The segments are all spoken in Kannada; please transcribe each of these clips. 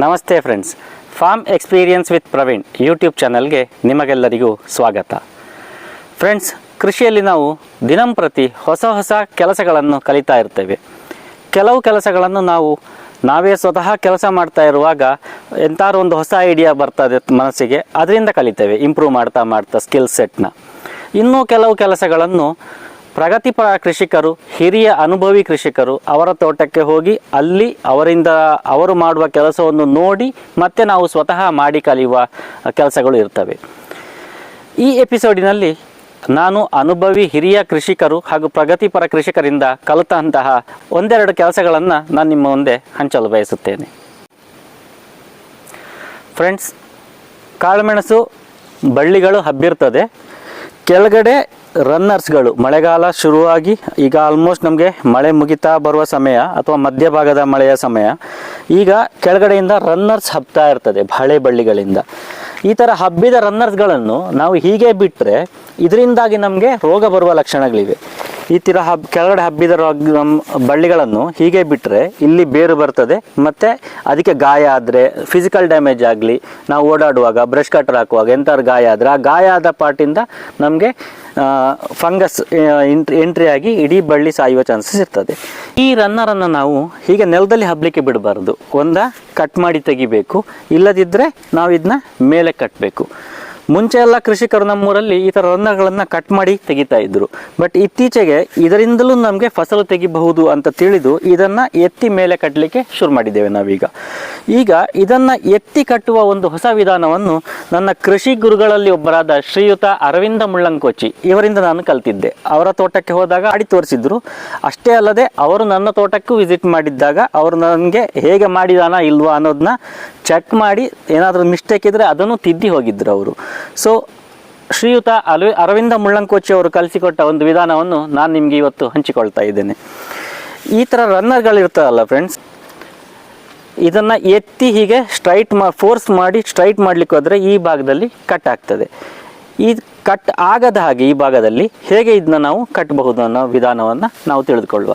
ನಮಸ್ತೆ friends farm experience with Praveen YouTube ಚಾನಲ್ಗೆ ನಿಮಗೆಲ್ಲರಿಗೂ ಸ್ವಾಗತ. ಫ್ರೆಂಡ್ಸ್ ಕೃಷಿಯಲ್ಲಿ ನಾವು ದಿನಂಪ್ರತಿ ಹೊಸ ಹೊಸ ಕೆಲಸಗಳನ್ನು ಕಲಿತಾ ಇರ್ತೇವೆ. ಕೆಲವು ಕೆಲಸಗಳನ್ನು ನಾವು ನಾವೇ ಸ್ವತಃ ಕೆಲಸ ಮಾಡ್ತಾ ಇರುವಾಗ ಎಂಥಾರು ಒಂದು ಹೊಸ ಐಡಿಯಾ ಬರ್ತದೆ ಮನಸ್ಸಿಗೆ, ಅದರಿಂದ ಕಲಿತೇವೆ ಇಂಪ್ರೂವ್ ಮಾಡ್ತಾ ಮಾಡ್ತಾ ಸ್ಕಿಲ್ ಸೆಟ್ನ ಇನ್ನೂ ಕೆಲವು ಕೆಲಸಗಳನ್ನು ಪ್ರಗತಿಪರ ಕೃಷಿಕರು, ಹಿರಿಯ ಅನುಭವಿ ಕೃಷಿಕರು ಅವರ ತೋಟಕ್ಕೆ ಹೋಗಿ ಅಲ್ಲಿ ಅವರಿಂದ ಅವರು ಮಾಡುವ ಕೆಲಸವನ್ನು ನೋಡಿ ಮತ್ತೆ ನಾವು ಸ್ವತಃ ಮಾಡಿ ಕಲಿಯುವ ಕೆಲಸಗಳು ಇರ್ತವೆ. ಈ ಎಪಿಸೋಡಿನಲ್ಲಿ ನಾನು ಅನುಭವಿ ಹಿರಿಯ ಕೃಷಿಕರು ಹಾಗೂ ಪ್ರಗತಿಪರ ಕೃಷಿಕರಿಂದ ಕಲಿತಂತಹ ಒಂದೆರಡು ಕೆಲಸಗಳನ್ನು ನಾನು ನಿಮ್ಮ ಮುಂದೆ ಹಂಚಲು ಬಯಸುತ್ತೇನೆ. ಫ್ರೆಂಡ್ಸ್ ಕಾಳುಮೆಣಸು ಬಳ್ಳಿಗಳು ಹಬ್ಬಿರ್ತದೆ. ಕೆಳಗಡೆ ರನ್ನರ್ಸ್ಗಳು ಮಳೆಗಾಲ ಶುರುವಾಗಿ ಈಗ ಆಲ್ಮೋಸ್ಟ್ ನಮಗೆ ಮಳೆ ಮುಗಿತಾ ಬರುವ ಸಮಯ ಅಥವಾ ಮಧ್ಯಭಾಗದ ಮಳೆಯ ಸಮಯ, ಈಗ ಕೆಳಗಡೆಯಿಂದ ರನ್ನರ್ಸ್ ಹಬ್ತಾ ಇರ್ತದೆ ಬಾಳೆ ಬಳ್ಳಿಗಳಿಂದ. ಈ ಥರ ಹಬ್ಬಿದ ರನ್ನರ್ಸ್ಗಳನ್ನು ನಾವು ಹೀಗೆ ಬಿಟ್ಟರೆ ಇದರಿಂದಾಗಿ ನಮಗೆ ರೋಗ ಬರುವ ಲಕ್ಷಣಗಳಿವೆ. ಈ ಥರ ಹಬ್, ಕೆಳಗಡೆ ಹಬ್ಬಿದ ಬಳ್ಳಿಗಳನ್ನು ಹೀಗೆ ಬಿಟ್ಟರೆ ಇಲ್ಲಿ ಬೇರು ಬರ್ತದೆ. ಮತ್ತು ಅದಕ್ಕೆ ಗಾಯ ಆದರೆ ಫಿಸಿಕಲ್ ಡ್ಯಾಮೇಜ್ ಆಗಲಿ, ನಾವು ಓಡಾಡುವಾಗ ಬ್ರಷ್ ಕಟರ್ ಹಾಕುವಾಗ ಎಂಥವ್ರು ಗಾಯ ಆದರೆ ಆ ಗಾಯ ಆದ ಪಾರ್ಟಿಂದ ನಮಗೆ ಫಂಗಸ್ ಎಂಟ್ರಿ ಎಂಟ್ರಿ ಆಗಿ ಇಡೀ ಬಳ್ಳಿ ಸಾಯುವ ಚಾನ್ಸಸ್ ಇರ್ತದೆ. ಈ ರನ್ನರನ್ನು ನಾವು ಹೀಗೆ ನೆಲದಲ್ಲಿ ಹಬ್ಬಲಿಕ್ಕೆ ಬಿಡಬಾರ್ದು. ಒಂದ ಕಟ್ ಮಾಡಿ ತೆಗಿಬೇಕು. ಇಲ್ಲದಿದ್ದರೆ ನಾವು ಇದನ್ನ ಮೇಲೆ ಕಟ್ಟಬೇಕು ಮುಂಚೆ ಎಲ್ಲ ಕೃಷಿಕರು ನಮ್ಮೂರಲ್ಲಿ ಈ ಥರ ರಂಧ್ರಗಳನ್ನ ಕಟ್ ಮಾಡಿ ತೆಗಿತಾ ಇದ್ರು. ಬಟ್ ಇತ್ತೀಚೆಗೆ ಇದರಿಂದಲೂ ನಮಗೆ ಫಸಲು ತೆಗಿಬಹುದು ಅಂತ ತಿಳಿದು ಇದನ್ನು ಎತ್ತಿ ಮೇಲೆ ಕಟ್ಟಲಿಕ್ಕೆ ಶುರು ಮಾಡಿದ್ದೇವೆ ನಾವೀಗ. ಈಗ ಇದನ್ನು ಎತ್ತಿ ಕಟ್ಟುವ ಒಂದು ಹೊಸ ವಿಧಾನವನ್ನು ನನ್ನ ಕೃಷಿ ಗುರುಗಳಲ್ಲಿ ಒಬ್ಬರಾದ ಶ್ರೀಯುತ ಅರವಿಂದ ಮುಳ್ಳಂಕೋಚಿ ಇವರಿಂದ ನಾನು ಕಲ್ತಿದ್ದೆ. ಅವರ ತೋಟಕ್ಕೆ ಹೋದಾಗ ಆಡಿ ತೋರಿಸಿದ್ರು. ಅಷ್ಟೇ ಅಲ್ಲದೆ ಅವರು ನನ್ನ ತೋಟಕ್ಕೂ ವಿಸಿಟ್ ಮಾಡಿದ್ದಾಗ ಅವರು ನನಗೆ ಹೇಗೆ ಮಾಡಿದಾನ ಇಲ್ವಾ ಅನ್ನೋದನ್ನ ಚೆಕ್ ಮಾಡಿ ಏನಾದರೂ ಮಿಸ್ಟೇಕ್ ಇದ್ದರೆ ಅದನ್ನು ತಿದ್ದಿ ಹೋಗಿದ್ರು ಅವರು. ಸೊ ಶ್ರೀಯುತ ಅಲ್ವೇ ಅರವಿಂದ ಮುಳ್ಳಂಕೋಚಿ ಅವರು ಕಲಿಸಿಕೊಟ್ಟ ಒಂದು ವಿಧಾನವನ್ನು ನಾನು ನಿಮಗೆ ಇವತ್ತು ಹಂಚಿಕೊಳ್ತಾ ಇದ್ದೇನೆ. ಈ ಥರ ರನ್ನರ್ಗಳಿರ್ತಾರಲ್ಲ ಫ್ರೆಂಡ್ಸ್ ಇದನ್ನು ಎತ್ತಿ ಹೀಗೆ ಸ್ಟ್ರೈಟ್ ಮಾ ಫೋರ್ಸ್ ಮಾಡಿ ಸ್ಟ್ರೈಟ್ ಮಾಡಲಿಕ್ಕೆ ಹೋದರೆ ಈ ಭಾಗದಲ್ಲಿ ಕಟ್ ಆಗ್ತದೆ. ಈ ಕಟ್ ಆಗದ ಹಾಗೆ ಈ ಭಾಗದಲ್ಲಿ ಹೇಗೆ ಇದನ್ನ ನಾವು ಕಟ್ಟಬಹುದು ಅನ್ನೋ ವಿಧಾನವನ್ನು ನಾವು ತಿಳಿದುಕೊಳ್ಳುವ.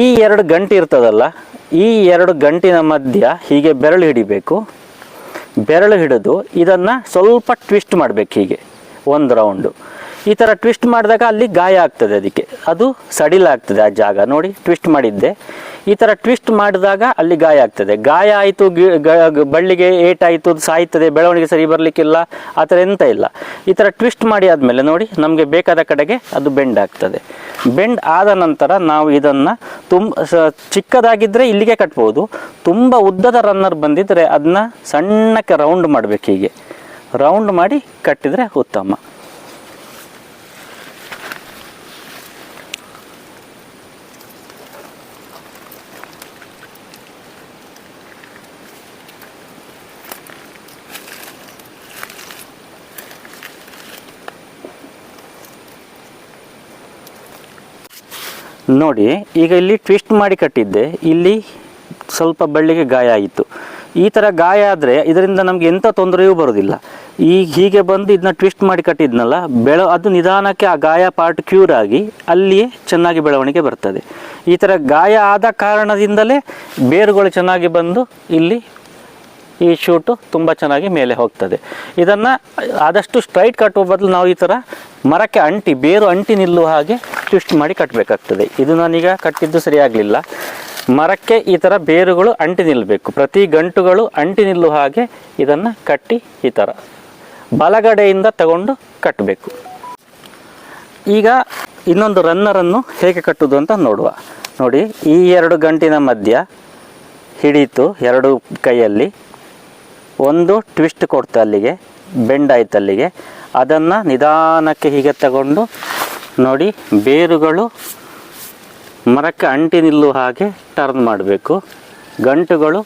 ಈ ಎರಡು ಗಂಟೆ ಇರ್ತದಲ್ಲ, ಈ ಎರಡು ಗಂಟಿನ ಮಧ್ಯ ಹೀಗೆ ಬೆರಳು ಹಿಡಿಬೇಕು. ಬೆರಳು ಹಿಡಿದು ಇದನ್ನು ಸ್ವಲ್ಪ ಟ್ವಿಸ್ಟ್ ಮಾಡಬೇಕು ಹೀಗೆ, ಒಂದು ರೌಂಡು ಈ ಥರ ಟ್ವಿಸ್ಟ್ ಮಾಡಿದಾಗ ಅಲ್ಲಿ ಗಾಯ ಆಗ್ತದೆ ಅದಕ್ಕೆ. ಅದು ಸಡಿಲಾಗ್ತದೆ ಆ ಜಾಗ. ನೋಡಿ ಟ್ವಿಸ್ಟ್ ಮಾಡಿದ್ದೆ. ಈ ಥರ ಟ್ವಿಸ್ಟ್ ಮಾಡಿದಾಗ ಅಲ್ಲಿ ಗಾಯ ಆಗ್ತದೆ. ಗಾಯ ಆಯಿತು ಬಳ್ಳಿಗೆ ಏಟಾಯಿತು ಸಾಯ್ತದೆ, ಬೆಳವಣಿಗೆ ಸರಿ ಬರಲಿಕ್ಕಿಲ್ಲ, ಆ ಥರ ಎಂತ ಇಲ್ಲ. ಈ ಥರ ಟ್ವಿಸ್ಟ್ ಮಾಡಿ ಆದಮೇಲೆ ನೋಡಿ, ನಮಗೆ ಬೇಕಾದ ಕಡೆಗೆ ಅದು ಬೆಂಡ್ ಆಗ್ತದೆ. ಬೆಂಡ್ ಆದ ನಂತರ ನಾವು ಇದನ್ನು ತುಂಬ ಚಿಕ್ಕದಾಗಿದ್ದರೆ ಇಲ್ಲಿಗೆ ಕಟ್ಬೋದು. ತುಂಬ ಉದ್ದದ ರನ್ನರ್ ಬಂದಿದ್ದರೆ ಅದನ್ನ ಸಣ್ಣಕ್ಕೆ ರೌಂಡ್ ಮಾಡಬೇಕು ಹೀಗೆ. ರೌಂಡ್ ಮಾಡಿ ಕಟ್ಟಿದರೆ ಉತ್ತಮ. ನೋಡಿ, ಈಗ ಇಲ್ಲಿ ಟ್ವಿಸ್ಟ್ ಮಾಡಿ ಕಟ್ಟಿದ್ದೆ. ಇಲ್ಲಿ ಸ್ವಲ್ಪ ಬಳ್ಳಿಗೆ ಗಾಯ ಆಯಿತು. ಈ ಥರ ಗಾಯ ಆದರೆ ಇದರಿಂದ ನಮಗೆ ಎಂಥ ತೊಂದರೆಯೂ ಬರೋದಿಲ್ಲ. ಈಗ ಹೀಗೆ ಬಂದು ಇದನ್ನ ಟ್ವಿಸ್ಟ್ ಮಾಡಿ ಕಟ್ಟಿದ್ನಲ್ಲ, ಬೆಳ, ಅದು ನಿಧಾನಕ್ಕೆ ಆ ಗಾಯ ಪಾರ್ಟ್ ಕ್ಯೂರ್ ಆಗಿ ಅಲ್ಲಿಯೇ ಚೆನ್ನಾಗಿ ಬೆಳವಣಿಗೆ ಬರ್ತದೆ. ಈ ಥರ ಗಾಯ ಆದ ಕಾರಣದಿಂದಲೇ ಬೇರುಗಳು ಚೆನ್ನಾಗಿ ಬಂದು ಇಲ್ಲಿ ಈ ಶೂಟು ತುಂಬ ಚೆನ್ನಾಗಿ ಮೇಲೆ ಹೋಗ್ತದೆ. ಇದನ್ನು ಆದಷ್ಟು ಸ್ಟ್ರೈಟ್ ಕಟ್ಟುವ ಬದಲು ನಾವು ಈ ಥರ ಮರಕ್ಕೆ ಅಂಟಿ, ಬೇರು ಅಂಟಿ ನಿಲ್ಲುವ ಹಾಗೆ ಟ್ವಿಸ್ಟ್ ಮಾಡಿ ಕಟ್ಟಬೇಕಾಗ್ತದೆ ಇದು ನಾನೀಗ ಕಟ್ಟಿದ್ದು ಸರಿಯಾಗಲಿಲ್ಲ. ಮರಕ್ಕೆ ಈ ಥರ ಬೇರುಗಳು ಅಂಟಿ ನಿಲ್ಲಬೇಕು ಪ್ರತಿ ಗಂಟುಗಳು ಅಂಟಿ ನಿಲ್ಲುವ ಹಾಗೆ ಇದನ್ನು ಕಟ್ಟಿ ಈ ಥರ ಬಲಗಡೆಯಿಂದ ತಗೊಂಡು ಕಟ್ಟಬೇಕು ಈಗ ಇನ್ನೊಂದು ರನ್ನರನ್ನು ಹೇಗೆ ಕಟ್ಟುವುದು ಅಂತ ನೋಡುವ. ನೋಡಿ, ಈ ಎರಡು ಗಂಟಿನ ಮಧ್ಯ ಹಿಡಿತು ಎರಡು ಕೈಯಲ್ಲಿ. ಒಂದು ಟ್ವಿಸ್ಟ್ ಕೊಡ್ತು ಅಲ್ಲಿಗೆ ಬೆಂಡ್ ಆಯ್ತು ಅಲ್ಲಿಗೆ. ಅದನ್ನು ನಿಧಾನಕ್ಕೆ ಹೀಗೆ ತಗೊಂಡು ನೋಡಿ, ಬೇರುಗಳು ಮರಕ್ಕೆ ಅಂಟಿ ನಿಲ್ಲುವ ಹಾಗೆ ಟರ್ನ್ ಮಾಡಬೇಕು. ಗಂಟುಗಳು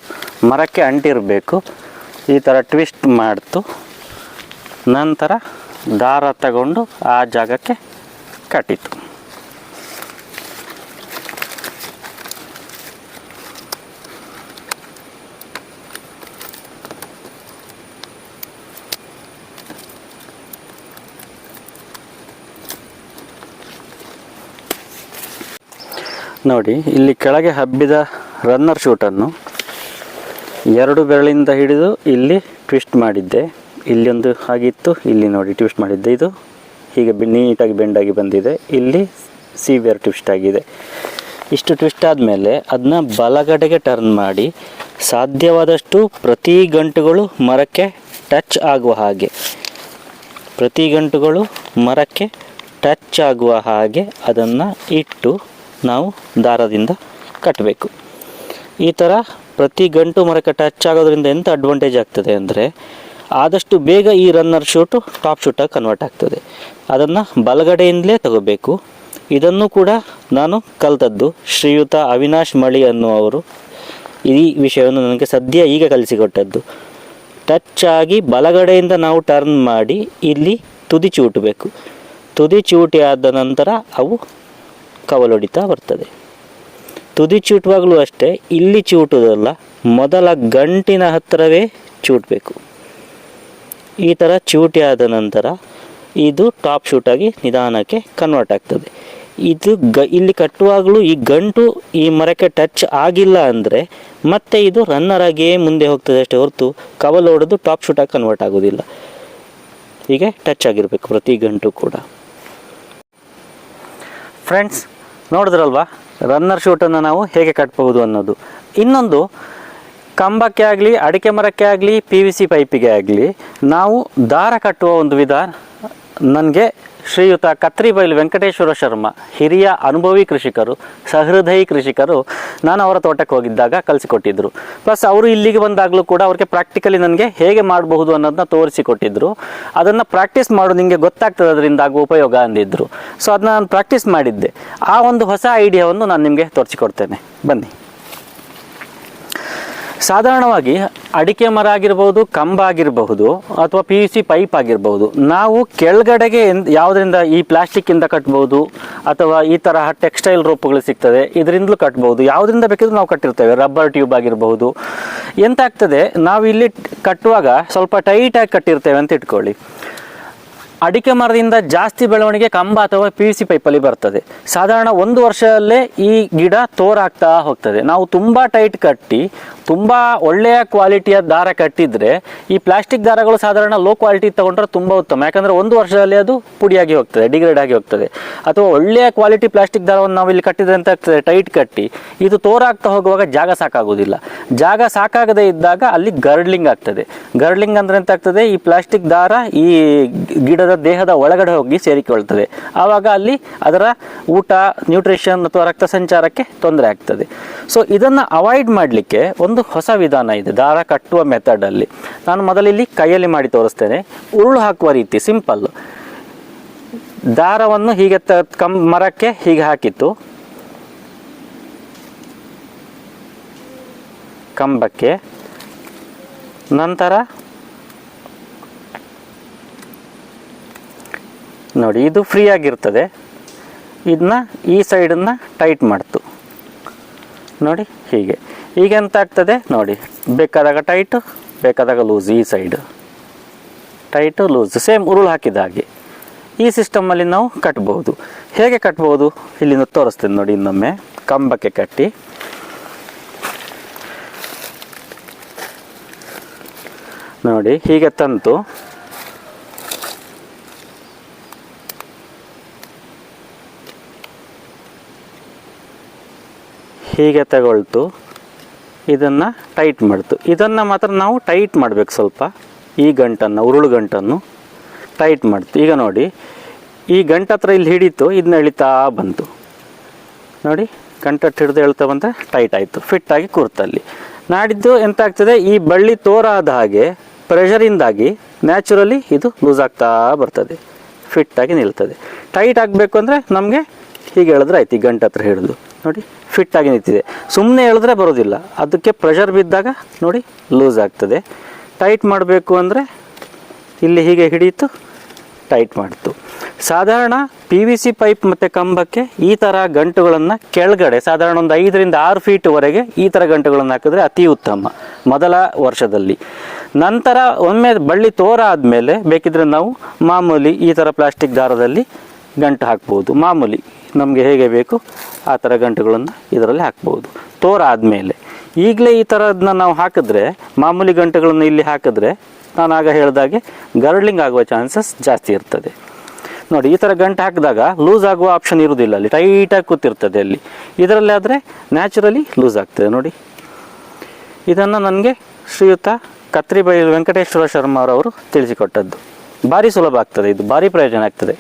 ಮರಕ್ಕೆ ಅಂಟಿರಬೇಕು. ಈ ಥರ ಟ್ವಿಸ್ಟ್ ಮಾಡ್ತು. ನಂತರ ದಾರ ತಗೊಂಡು ಆ ಜಾಗಕ್ಕೆ ಕಟ್ಟಿತು. ನೋಡಿ, ಇಲ್ಲಿ ಕೆಳಗೆ ಹಬ್ಬಿದ ರನ್ನರ್ ಶೂಟನ್ನು ಎರಡು ಬೆರಳಿಂದ ಹಿಡಿದು ಇಲ್ಲಿ ಟ್ವಿಸ್ಟ್ ಮಾಡಿದ್ದೆ. ಇಲ್ಲೊಂದು ಹಾಗಿತ್ತು, ಇಲ್ಲಿ ನೋಡಿ ಟ್ವಿಸ್ಟ್ ಮಾಡಿದ್ದೆ. ಇದು ಹೀಗೆ ನೀಟಾಗಿ ಬೆಂಡಾಗಿ ಬಂದಿದೆ. ಇಲ್ಲಿ ಸಿವಿಯರ್ ಟ್ವಿಸ್ಟ್ ಆಗಿದೆ. ಇಷ್ಟು ಟ್ವಿಸ್ಟ್ ಆದಮೇಲೆ ಅದನ್ನ ಬಲಗಡೆಗೆ ಟರ್ನ್ ಮಾಡಿ, ಸಾಧ್ಯವಾದಷ್ಟು ಪ್ರತಿ ಗಂಟುಗಳು ಮರಕ್ಕೆ ಟಚ್ ಆಗುವ ಹಾಗೆ. ಪ್ರತಿ ಗಂಟುಗಳು ಮರಕ್ಕೆ ಟಚ್ ಆಗುವ ಹಾಗೆ ಅದನ್ನು ಇಟ್ಟು ನಾವು ದಾರದಿಂದ ಕಟ್ಟಬೇಕು. ಈ ಥರ ಪ್ರತಿ ಗಂಟು ಮರಕ್ಕೆ ಟಚ್ ಆಗೋದ್ರಿಂದ ಎಂಥ ಅಡ್ವಾಂಟೇಜ್ ಆಗ್ತದೆ ಅಂದರೆ ಆದಷ್ಟು ಬೇಗ ಈ ರನ್ನರ್ ಶೂಟು ಟಾಪ್ ಶೂಟಾಗಿ ಕನ್ವರ್ಟ್ ಆಗ್ತದೆ. ಅದನ್ನು ಬಲಗಡೆಯಿಂದಲೇ ತಗೋಬೇಕು. ಇದನ್ನು ಕೂಡ ನಾನು ಕಲಿತದ್ದು ಶ್ರೀಯುತ ಅವಿನಾಶ್ ಮಳಿ ಅನ್ನುವರು ಈ ವಿಷಯವನ್ನು ನನಗೆ ಸದ್ಯ ಈಗ ಕಲಿಸಿಕೊಟ್ಟದ್ದು. ಟಚ್ ಆಗಿ ಬಲಗಡೆಯಿಂದ ನಾವು ಟರ್ನ್ ಮಾಡಿ ಇಲ್ಲಿ ತುದಿ ಚೂಟಬೇಕು. ತುದಿ ಚೂಟಿ ಆದ ನಂತರ ಅವು ಕವಲೊಡಿತಾ ಬರ್ತದೆ. ತುದಿ ಚೂಟುವಾಗಲೂ ಅಷ್ಟೇ, ಇಲ್ಲಿ ಚೂಟುವುದಲ್ಲ ಮೊದಲ ಗಂಟಿನ ಹತ್ತಿರವೇ ಚೂಟಬೇಕು. ಈ ಥರ ಚೂಟಿ ಆದ ನಂತರ ಇದು ಟಾಪ್ ಶೂಟಾಗಿ ನಿಧಾನಕ್ಕೆ ಕನ್ವರ್ಟ್ ಆಗ್ತದೆ. ಇದು ಗ, ಇಲ್ಲಿ ಕಟ್ಟುವಾಗಲೂ ಈ ಗಂಟು ಈ ಮರಕ್ಕೆ ಟಚ್ ಆಗಿಲ್ಲ ಅಂದರೆ ಮತ್ತೆ ಇದು ರನ್ನರ್ ಆಗಿಯೇ ಮುಂದೆ ಹೋಗ್ತದೆ ಅಷ್ಟೇ ಹೊರತು ಕವಲ್ ಹೊಡೆದು ಟಾಪ್ ಶೂಟಾಗಿ ಕನ್ವರ್ಟ್ ಆಗೋದಿಲ್ಲ. ಹೀಗೆ ಟಚ್ ಆಗಿರಬೇಕು ಪ್ರತಿ ಗಂಟು ಕೂಡ. ಫ್ರೆಂಡ್ಸ್ ನೋಡಿದ್ರಲ್ವಾ? ರನ್ನರ್ ಶೂಟನ್ನು ನಾವು ಹೇಗೆ ಕಟ್ಬೋದು ಅನ್ನೋದು. ಇನ್ನೊಂದು, ಕಂಬಕ್ಕೆ ಆಗಲಿ, ಅಡಿಕೆ ಮರಕ್ಕೆ ಆಗಲಿ ಪಿ ವಿ ಸಿ ಪೈಪಿಗೆ ಆಗಲಿ, ನಾವು ದಾರ ಕಟ್ಟುವ ಒಂದು ವಿಧ ನನಗೆ ಶ್ರೀಯುತ ಕತ್ರಿಬೈಲ್ ವೆಂಕಟೇಶ್ವರ ಶರ್ಮ, ಹಿರಿಯ ಅನುಭವಿ ಕೃಷಿಕರು, ಸಹೃದಯಿ ಕೃಷಿಕರು ನಾನು ಅವರ ತೋಟಕ್ಕೆ ಹೋಗಿದ್ದಾಗ ಕಲಿಸಿಕೊಟ್ಟಿದ್ದರು ಪ್ಲಸ್ ಅವರು ಇಲ್ಲಿಗೆ ಬಂದಾಗಲೂ ಕೂಡ ಅವ್ರಿಗೆ ಪ್ರಾಕ್ಟಿಕಲಿ ನನಗೆ ಹೇಗೆ ಮಾಡಬಹುದು ಅನ್ನೋದನ್ನ ತೋರಿಸಿಕೊಟ್ಟಿದ್ದರು ಅದನ್ನು ಪ್ರಾಕ್ಟೀಸ್ ಮಾಡು ನಿಮಗೆ ಗೊತ್ತಾಗ್ತದೆ ಅದರಿಂದ ಆಗುವ ಉಪಯೋಗ ಅಂದಿದ್ದರು ಸೊ ಅದನ್ನ ನಾನು ಪ್ರಾಕ್ಟೀಸ್ ಮಾಡಿದ್ದೆ. ಆ ಒಂದು ಹೊಸ ಐಡಿಯಾವನ್ನು ನಾನು ನಿಮಗೆ ತೋರಿಸಿಕೊಡ್ತೇನೆ. ಬನ್ನಿ. ಸಾಧಾರಣವಾಗಿ ಅಡಿಕೆ ಮರ ಆಗಿರ್ಬೋದು, ಕಂಬ ಆಗಿರಬಹುದು ಅಥವಾ ಪಿ ಯು ಸಿ ಪೈಪ್ ಆಗಿರಬಹುದು. ನಾವು ಕೆಳಗಡೆಗೆ ಯಾವುದರಿಂದ ಈ ಪ್ಲಾಸ್ಟಿಕ್ಕಿಂದ ಕಟ್ಬೋದು ಅಥವಾ ಈ ತರಹ ಟೆಕ್ಸ್ಟೈಲ್ ರೋಪುಗಳು ಸಿಗ್ತದೆ, ಇದರಿಂದಲೂ ಕಟ್ಬೋದು. ಯಾವುದರಿಂದ ಬೇಕಿದ್ರೂ ನಾವು ಕಟ್ಟಿರ್ತೇವೆ. ರಬ್ಬರ್ ಟ್ಯೂಬ್ ಆಗಿರಬಹುದು. ಎಂತಾಗ್ತದೆ ನಾವು ಇಲ್ಲಿ ಕಟ್ಟುವಾಗ ಸ್ವಲ್ಪ ಟೈಟಾಗಿ ಕಟ್ಟಿರ್ತೇವೆ ಅಂತ ಇಟ್ಕೊಳ್ಳಿ. ಅಡಿಕೆ ಮರದಿಂದ ಜಾಸ್ತಿ ಬೆಳವಣಿಗೆ ಕಂಬ ಅಥವಾ ಪಿ ಸಿ ಪೈಪಲ್ಲಿ ಬರ್ತದೆ. ಸಾಧಾರಣ ಒಂದು ವರ್ಷದಲ್ಲೇ ಈ ಗಿಡ ತೋರಾಗ್ತಾ ಹೋಗ್ತದೆ. ನಾವು ತುಂಬ ಟೈಟ್ ಕಟ್ಟಿ, ತುಂಬ ಒಳ್ಳೆಯ ಕ್ವಾಲಿಟಿಯ ದಾರ ಕಟ್ಟಿದ್ರೆ ಈ ಪ್ಲಾಸ್ಟಿಕ್ ದಾರಗಳು ಸಾಧಾರಣ ಲೋ ಕ್ವಾಲಿಟಿ ತಗೊಂಡ್ರೆ ತುಂಬ ಉತ್ತಮ. ಯಾಕಂದ್ರೆ ಒಂದು ವರ್ಷದಲ್ಲಿ ಅದು ಪುಡಿಯಾಗಿ ಹೋಗ್ತದೆ ಡಿಗ್ರೇಡ್ ಆಗಿ ಹೋಗ್ತದೆ. ಅಥವಾ ಒಳ್ಳೆಯ ಕ್ವಾಲಿಟಿ ಪ್ಲಾಸ್ಟಿಕ್ ದಾರವನ್ನು ನಾವು ಇಲ್ಲಿ ಕಟ್ಟಿದ್ರೆ ಅಂತ ಆಗ್ತದೆ? ಟೈಟ್ ಕಟ್ಟಿ. ಇದು ತೋರಾಗ್ತಾ ಹೋಗುವಾಗ ಜಾಗ ಸಾಕಾಗೋದಿಲ್ಲ ಜಾಗ ಸಾಕಾಗದೇ ಇದ್ದಾಗ ಅಲ್ಲಿ ಗರ್ಡ್ಲಿಂಗ್ ಆಗ್ತದೆ. ಗರ್ಡ್ಲಿಂಗ್ ಅಂದ್ರೆ ಎಂತ ಆಗ್ತದೆ? ಈ ಪ್ಲಾಸ್ಟಿಕ್ ದಾರ ಈ ಗಿಡದ ದೇಹದ ಒಳಗಡೆ ಹೋಗಿ ಸೇರಿಕೊಳ್ತದೆ ಆವಾಗ ಅಲ್ಲಿ ಅದರ ಊಟ ನ್ಯೂಟ್ರಿಷನ್ ಅಥವಾ ರಕ್ತ ಸಂಚಾರಕ್ಕೆ ತೊಂದರೆ ಆಗ್ತದೆ. ಸೊ ಇದನ್ನು ಅವಾಯ್ಡ್ ಮಾಡಲಿಕ್ಕೆ ಒಂದು ಹೊಸ ವಿಧಾನ ಇದೆ, ದಾರ ಕಟ್ಟುವ ಮೆಥಡಲ್ಲಿ ನಾನು ಮೊದಲಿಲ್ಲಿ ಕೈಯಲ್ಲಿ ಮಾಡಿ ತೋರಿಸ್ತೇನೆ. ಉರುಳು ಹಾಕುವ ರೀತಿ ಸಿಂಪಲ್ ದಾರವನ್ನು ಹೀಗೆ ತ ಮರಕ್ಕೆ ಹೀಗೆ ಹಾಕಿತ್ತು. ಕಂಬಕ್ಕೆ. ನಂತರ ನೋಡಿ, ಇದು ಫ್ರೀ ಆಗಿರ್ತದೆ. ಇದನ್ನ ಈ ಸೈಡನ್ನು ಟೈಟ್ ಮಾಡ್ತು. ನೋಡಿ, ಹೀಗೆ. ಈಗ ಎಂತ ಆಗ್ತದೆ? ನೋಡಿ, ಬೇಕಾದಾಗ ಟೈಟು ಬೇಕಾದಾಗ ಲೂಸ್ ಈ ಸೈಡ್ ಟೈಟು ಲೂಸ್ ಸೇಮ್ ಉರುಳು ಹಾಕಿದ ಹಾಗೆ. ಈ ಸಿಸ್ಟಮಲ್ಲಿ ನಾವು ಕಟ್ಬೋದು. ಹೇಗೆ ಕಟ್ಬೋದು? ಇಲ್ಲಿಂದ ತೋರಿಸ್ತೇನೆ ನೋಡಿ ಇನ್ನೊಮ್ಮೆ. ಕಂಬಕ್ಕೆ ಕಟ್ಟಿ. ನೋಡಿ, ಹೀಗೆ ತಂತು. ಹೀಗೆ ತಗೊಳ್ತು. ಇದನ್ನು ಟೈಟ್ ಮಾಡ್ತು. ಇದನ್ನು ಮಾತ್ರ ನಾವು ಟೈಟ್ ಮಾಡಬೇಕು ಸ್ವಲ್ಪ. ಈ ಗಂಟನ್ನು, ಉರುಳು ಗಂಟನ್ನು ಟೈಟ್ ಮಾಡ್ತು. ಈಗ ನೋಡಿ, ಈ ಗಂಟ ಹತ್ರ ಇಲ್ಲಿ ಹಿಡಿತು ಇದನ್ನ ಎಳಿತಾ ಬಂತು. ನೋಡಿ ಗಂಟಟ್ಟು ಹಿಡಿದು ಎಳ್ತಾ ಬಂದರೆ ಟೈಟ್ ಆಯಿತು. ಫಿಟ್ಟಾಗಿ ಕೂರ್ತಲ್ಲಿ ನಾಡಿದ್ದು ಎಂತ ಆಗ್ತದೆ ಈ ಬಳ್ಳಿ ತೋರಾದ ಹಾಗೆ ಪ್ರೆಷರಿಂದಾಗಿ ನ್ಯಾಚುರಲಿ ಇದು ಲೂಸ್ ಆಗ್ತಾ ಬರ್ತದೆ. ಫಿಟ್ಟಾಗಿ ನಿಲ್ತದೆ. ಟೈಟ್ ಆಗಬೇಕು ಅಂದರೆ ನಮಗೆ ಹೀಗೆ ಹೇಳಿದ್ರೆ ಆಯ್ತು ಈ ಗಂಟೆ ಹತ್ರ ಹಿಡಿದು. ನೋಡಿ ಫಿಟ್ಟಾಗಿ ನಿಂತಿದೆ. ಸುಮ್ಮನೆ ಹೇಳಿದ್ರೆ ಬರೋದಿಲ್ಲ. ಅದಕ್ಕೆ ಪ್ರೆಷರ್ ಬಿದ್ದಾಗ ನೋಡಿ ಲೂಸ್ ಆಗ್ತದೆ. ಟೈಟ್ ಮಾಡಬೇಕು ಅಂದರೆ ಇಲ್ಲಿ ಹೀಗೆ ಹಿಡಿಯಿತು ಟೈಟ್ ಮಾಡಿತು. ಸಾಧಾರಣ ಪಿ ವಿ ಸಿ ಪೈಪ್ ಮತ್ತು ಕಂಬಕ್ಕೆ ಈ ಥರ ಗಂಟುಗಳನ್ನು ಕೆಳಗಡೆ, ಸಾಧಾರಣ ಒಂದು ಐದರಿಂದ ಆರು ಫೀಟ್ವರೆಗೆ ಈ ಥರ ಗಂಟುಗಳನ್ನು ಹಾಕಿದ್ರೆ ಅತಿ ಉತ್ತಮ, ಮೊದಲ ವರ್ಷದಲ್ಲಿ. ನಂತರ ಒಮ್ಮೆ ಬಳ್ಳಿ ತೋರ ಆದಮೇಲೆ ಬೇಕಿದ್ರೆ ನಾವು ಮಾಮೂಲಿ ಈ ಥರ ಪ್ಲಾಸ್ಟಿಕ್ ದಾರದಲ್ಲಿ ಗಂಟು ಹಾಕ್ಬೋದು. ಮಾಮೂಲಿ ನಮಗೆ ಹೇಗೆ ಬೇಕು ಆ ಥರ ಗಂಟುಗಳನ್ನು ಇದರಲ್ಲಿ ಹಾಕ್ಬೋದು. ತೋರ ಆದಮೇಲೆ ಈಗಲೇ ಈ ಥರದನ್ನ ನಾವು ಹಾಕಿದ್ರೆ, ಮಾಮೂಲಿ ಗಂಟುಗಳನ್ನು ಇಲ್ಲಿ ಹಾಕಿದ್ರೆ ನಾನು ಆಗ ಹೇಳಿದಾಗೆ ಗರ್ಡ್ಲಿಂಗ್ ಆಗುವ ಚಾನ್ಸಸ್ ಜಾಸ್ತಿ ಇರ್ತದೆ. ನೋಡಿ, ಈ ಥರ ಗಂಟು ಹಾಕಿದಾಗ ಲೂಸ್ ಆಗುವ ಆಪ್ಷನ್ ಇರುವುದಿಲ್ಲ ಅಲ್ಲಿ ಟೈಟಾಗಿ ಕೂತಿರ್ತದೆ ಅಲ್ಲಿ. ಇದರಲ್ಲಿ ಆದರೆ ನ್ಯಾಚುರಲಿ ಲೂಸ್ ಆಗ್ತದೆ ನೋಡಿ. ಇದನ್ನು ನನಗೆ ಶ್ರೀಯುತ ಕತ್ರಿಬೈಲ್ ವೆಂಕಟೇಶ್ವರ ಶರ್ಮ ಅವರವರು ತಿಳಿಸಿಕೊಟ್ಟದ್ದು. ಭಾರಿ ಸುಲಭ ಆಗ್ತದೆ, ಇದು ಭಾರಿ ಪ್ರಯೋಜನ ಆಗ್ತದೆ.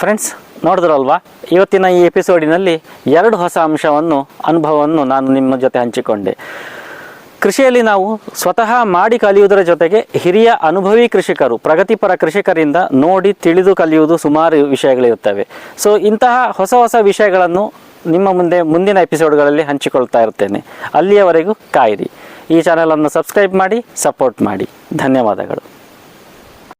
ಫ್ರೆಂಡ್ಸ್ ನೋಡಿದ್ರಲ್ವಾ? ಇವತ್ತಿನ ಈ ಎಪಿಸೋಡಿನಲ್ಲಿ ಎರಡು ಹೊಸ ಅಂಶವನ್ನು, ಅನುಭವವನ್ನು ನಾನು ನಿಮ್ಮ ಜೊತೆ ಹಂಚಿಕೊಂಡೆ. ಕೃಷಿಯಲ್ಲಿ ನಾವು ಸ್ವತಃ ಮಾಡಿ ಕಲಿಯುವುದರ ಜೊತೆಗೆ ಹಿರಿಯ ಅನುಭವಿ ಕೃಷಿಕರು, ಪ್ರಗತಿಪರ ಕೃಷಿಕರಿಂದ ನೋಡಿ ತಿಳಿದು ಕಲಿಯುವುದು ಸುಮಾರು ವಿಷಯಗಳಿರುತ್ತವೆ. ಸೊ ಇಂತಹ ಹೊಸ ಹೊಸ ವಿಷಯಗಳನ್ನು ನಿಮ್ಮ ಮುಂದೆ ಮುಂದಿನ ಎಪಿಸೋಡ್ಗಳಲ್ಲಿ ಹಂಚಿಕೊಳ್ತಾ ಇರ್ತೇನೆ. ಅಲ್ಲಿಯವರೆಗೂ ಕಾಯಿರಿ. ಈ ಚಾನಲನ್ನು ಸಬ್ಸ್ಕ್ರೈಬ್ ಮಾಡಿ ಸಪೋರ್ಟ್ ಮಾಡಿ. ಧನ್ಯವಾದಗಳು.